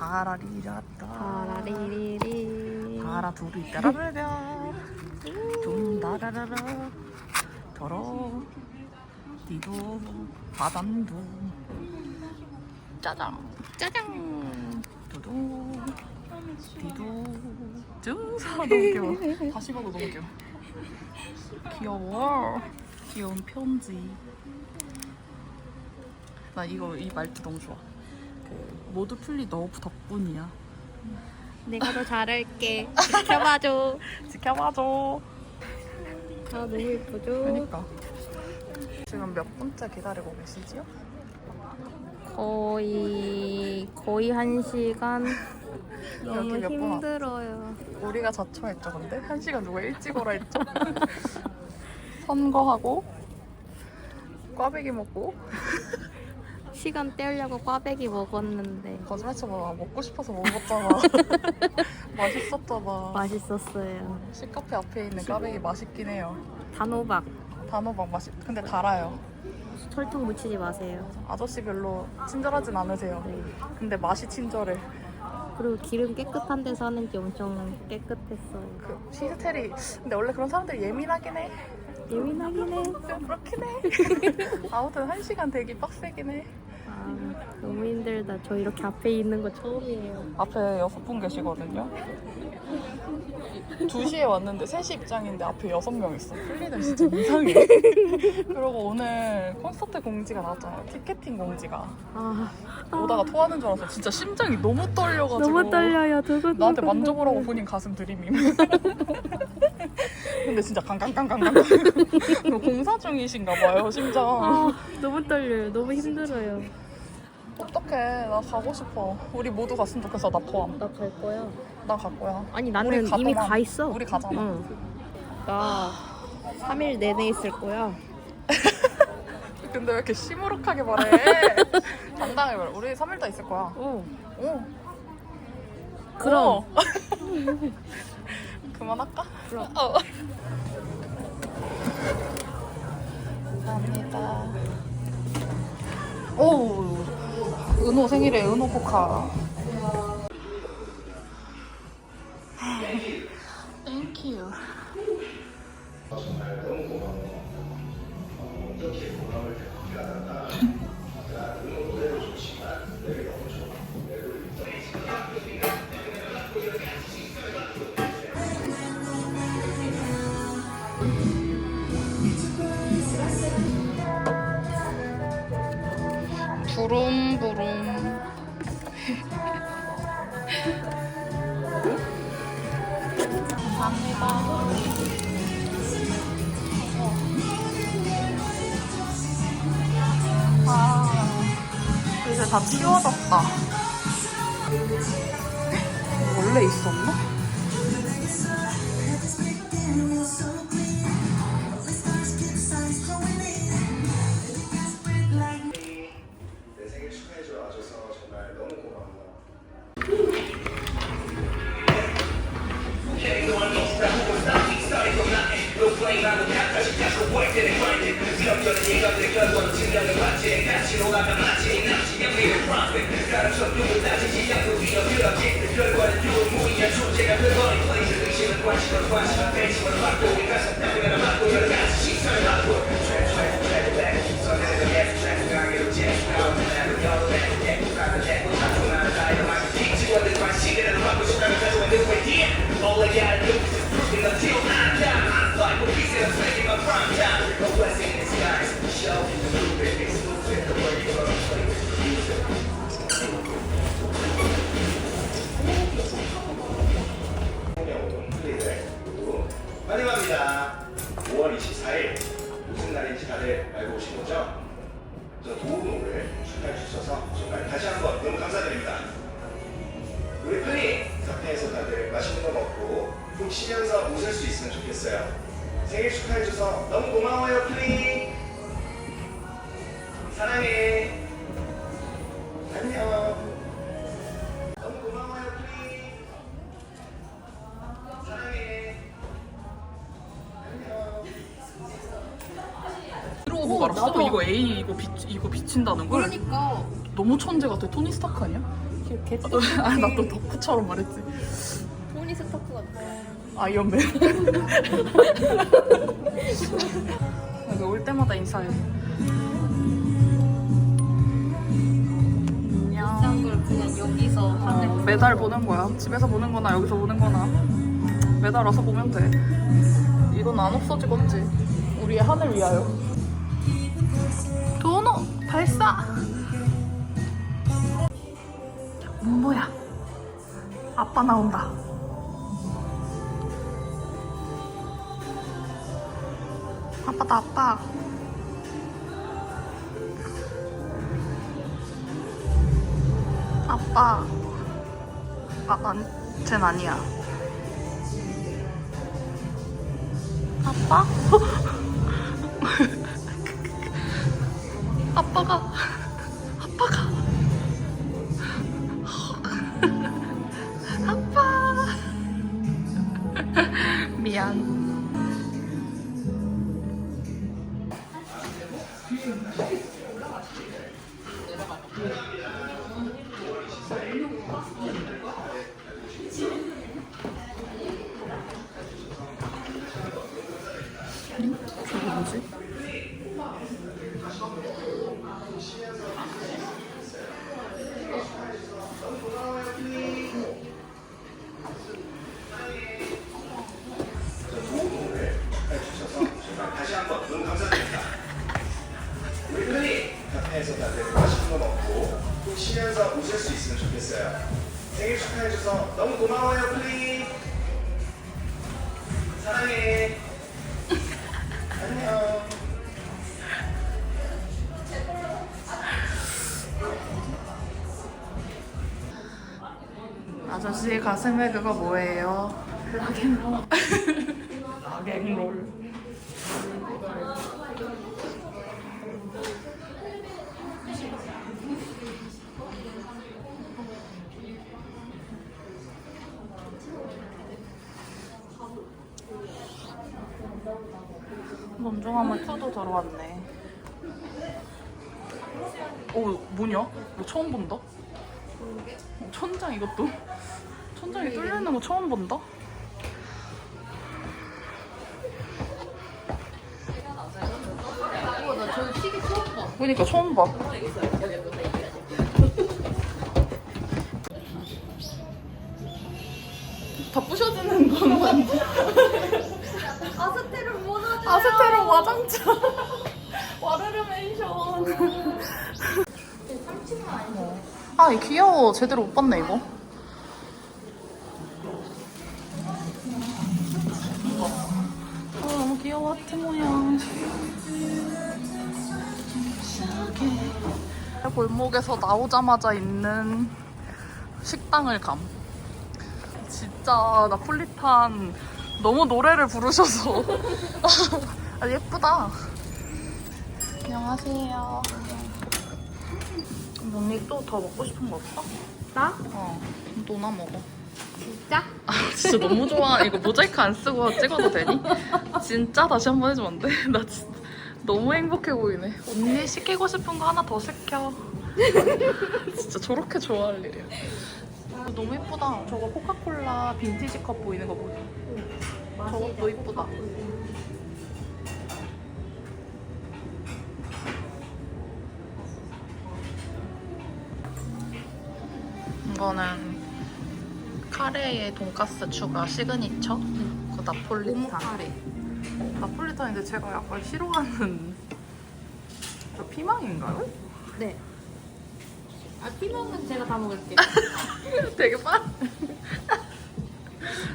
다라리라따 다라리리리. 다라 두리 따라라라 좀 다라라라 더러. 디도. 바담도. 짜장. 짜장. 두두 디도. 증사 너무 귀여워. 다시 봐도 너무 귀여워. 귀여워. 귀여운 편지. 나 이거 이 말투 너무 좋아. 그 모두 풀리 너 덕분이야 내가 더 잘할게. 지켜봐줘. 지켜봐줘 아 너무 예쁘죠? 그니까 지금 몇 분째 기다리고 계시지요? 거의 거의 한 시간. 너무 몇? 힘들어요. 우리가 자초했죠 근데? 한 시간 누가 일찍 오라 했죠? 선거하고 꽈배기 먹고 시간 때우려고 꽈배기 먹었는데 거짓말 쳐봐 먹고 싶어서 먹었잖아 맛있었잖아 맛있었어요. 시카페 앞에 있는 꽈배기 맛있긴 해요 단호박. 단호박 맛있 근데 달아요 설탕 묻히지 마세요. 아저씨 별로 친절하진 않으세요 네. 근데 맛이 친절해 그리고 기름 깨끗한 데서 하는지 엄청 깨끗했어요. 그 치즈테리 근데 원래 그런 사람들이 예민하긴 해 예민하긴 해. 좀 그렇긴 해 아무튼 한 시간 되기 빡세긴 해 아, 너무 힘들다. 저 이렇게 앞에 있는 거 처음이에요. 앞에 여섯 분 계시거든요. 2시에 왔는데 3시 입장인데 앞에 여섯 명 있어. 풀리는 진짜 이상해. 그리고 오늘 콘서트 공지가 나왔잖아요. 티켓팅 공지가. 아, 오다가 토하는 줄 알았어. 진짜 심장이 너무 떨려가지고. 너무 떨려요. 두근 나한테 만져보라고 본인 가슴 들이밈 근데 진짜 깡깡깡깡깡. 공사 중이신가 봐요 심장. 아, 너무 떨려요. 너무 힘들어요. 어떡해 나 가고 싶어 우리 모두 갔으면 좋겠어 나 포함 나 갈 거야. 나 갈 거야 아니 우리 나는 이미 가더만. 가 있어. 우리 가잖아 응. 나 3일 내내 있을 거야. 근데 왜 이렇게 시무룩하게 말해 당당하게 말해 우리 3일 다 있을 거야 어. 오 그럼. 어. 그만할까? 그럼. 어. 감사합니다. 오, 은호 생일에 은호 코카. 땡큐. 부rum부rum. 다. 아, 다 치워졌다. 원래 있었나? 푹 쉬면서 웃을 수 있으면 좋겠어요. 생일 축하해 줘서 너무 고마워요 플리. 사랑해. 안녕. 너무 고마워요 플리. 사랑해. 안녕. 이러고 말았어? 이거 A 이거 비 이거 비친다는 걸? 그러니까 너무 천재 같아. 토니 스타크 아니야? 개 아나 또 덕후처럼 말했지. 토니 스타크 같아. 아이언맨. 여기 올 때마다 인사해. 안녕. 걸 그냥 여기서 어, 매달 보는 거야. 집에서 보는 거나 여기서 보는 거나 매달 와서 보면 돼. 이건 안 없어지겠지. 우리의 하늘 위하여. 도노 발사. 뭐야? 아빠 나온다. 아빠. 아빠. 아, 난, 쟨 아니야. 아빠? 아빠가. 다시 한번 너무 감사드립니다. 우리 흔히 카페에서 다들 맛있는 거 먹고 푹 쉬면서 웃을 수 있으면 좋겠어요. 생일 축하해줘서 너무 고마워요, 플리. 사랑해. 안녕. 아저씨 가슴에 그거 뭐예요? 락앤롤. 락앤롤. 몸종하면 2도 들어왔네. 오, 뭐냐? 이거 처음 본다? 어, 천장 이것도 천장이 뚫려 있는 거 처음 본다. 우와 나 저기 시계 처음 봐. 그러니까 처음 봐. 다 부셔지는 건 뭔지. 아스테로 와장창. 와르르 멘션. 아, 이 귀여워. 제대로 못 봤네, 이거. 아, 너무 귀여워. 하트 모양. 골목에서 나오자마자 있는 식당을 감. 진짜 나폴리탄 너무 노래를 부르셔서 아, 예쁘다. 안녕하세요. 언니 또 더 먹고 싶은 거 없어? 나? 어, 너나 먹어. 진짜? 아, 진짜 너무 좋아. 이거 모자이크 안 쓰고 찍어도 되니? 진짜 다시 한 번 해주면 안 돼? 나 진짜 너무 행복해 보이네. 언니 시키고 싶은 거 하나 더 시켜. 진짜 저렇게 좋아할 일이야. 너무 예쁘다. 저거 코카콜라 빈티지 컵 보이는 거 보여. 저것도 이쁘다. 이거는 카레에 돈가스 추가 시그니처. 그 나폴리탄. 카레. 나폴리탄인데 제가 약간 싫어하는 저 피망인가요? 네. 아 피망은 제가 다 먹을게요. 되게 빨.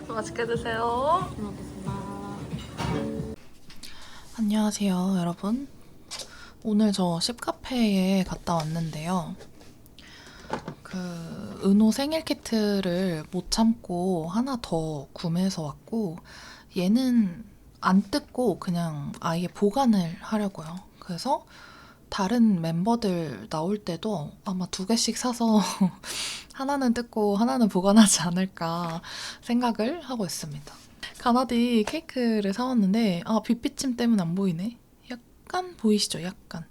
맛있게 드세요. 잘 먹겠습니다. 안녕하세요, 여러분. 오늘 저 씹카페에 갔다 왔는데요. 그 은호 생일 키트를 못 참고 하나 더 구매해서 왔고 얘는 안 뜯고 그냥 아예 보관을 하려고요. 그래서 다른 멤버들 나올 때도 아마 두 개씩 사서 하나는 뜯고 하나는 보관하지 않을까 생각을 하고 있습니다. 가나디 케이크를 사왔는데 아 빛비침 때문에 안 보이네. 약간 보이시죠? 약간.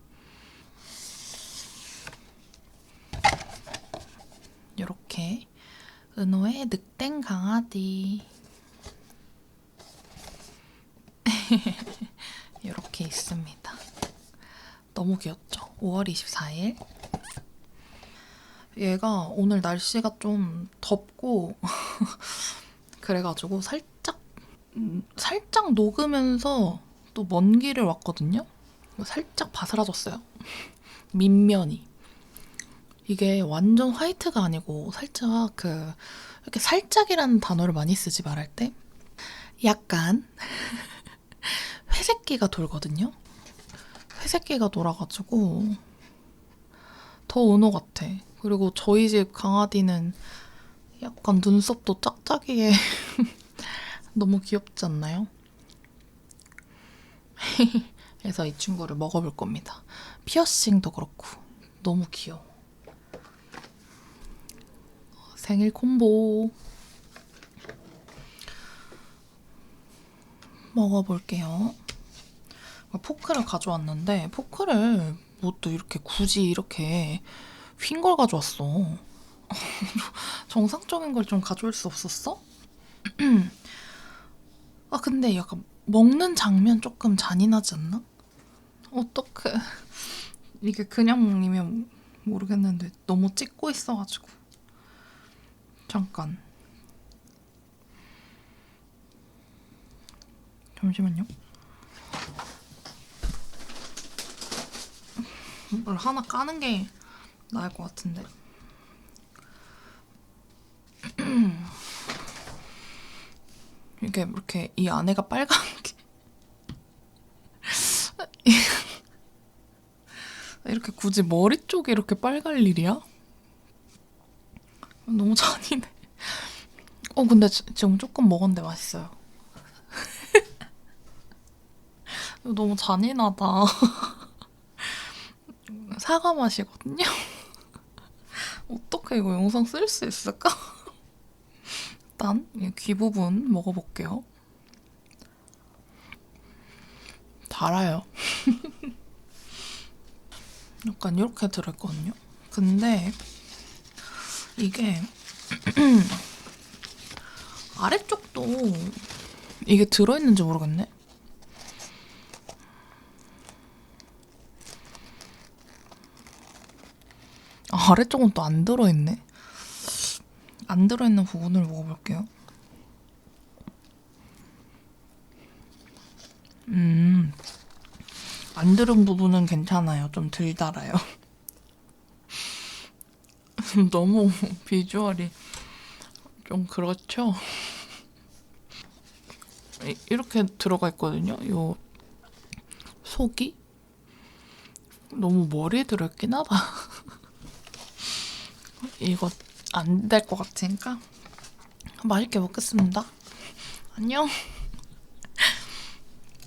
이렇게 은호의 늑땡 강아지 이렇게 있습니다. 너무 귀엽죠? 5월 24일. 얘가 오늘 날씨가 좀 덥고 그래가지고 살짝 음, 살짝 녹으면서 또 먼 길을 왔거든요. 살짝 바스라졌어요. 밑면이. 이게 완전 화이트가 아니고 살짝 그 이렇게 살짝이라는 단어를 많이 쓰지 말할 때 약간 회색기가 돌거든요. 회색기가 돌아가지고 더 은호 같아. 그리고 저희 집 강아지는 약간 눈썹도 짝짝이에 너무 귀엽지 않나요? 그래서 이 친구를 먹어볼 겁니다. 피어싱도 그렇고 너무 귀여워. 생일 콤보 먹어볼게요. 포크를 가져왔는데 포크를 뭐 또 이렇게 굳이 이렇게 휜 걸 가져왔어. 정상적인 걸 좀 가져올 수 없었어? 아 근데 약간 먹는 장면 조금 잔인하지 않나? 어떡해. 이게 그냥 먹으면 모르겠는데 너무 찍고 있어가지고. 잠깐. 잠시만요. 뭘 하나 까는 게 나을 것 같은데. 이게 이렇게 이 안에가 빨간 게 이렇게 굳이 머리 쪽에 이렇게 빨갈 일이야? 너무 잔인해. 어 근데 지- 지금 조금 먹었는데 맛있어요. 너무 잔인하다. 사과 맛이거든요. 어떻게 이거 영상 쓸 수 있을까? 일단 이귀 부분 먹어볼게요. 달아요. 약간 이렇게 들었거든요. 근데 이게 아래쪽도 이게 들어있는지 모르겠네. 아, 아래쪽은 또 안 들어있네. 안 들어있는 부분을 먹어볼게요. 음, 안 들은 부분은 괜찮아요. 좀 덜 달아요. 너무 비주얼이 좀 그렇죠? 이- 이렇게 들어가 있거든요. 요 속이 너무 머리에 들어있긴 하다. 이거 안 될 것 같으니까 맛있게 먹겠습니다. 안녕.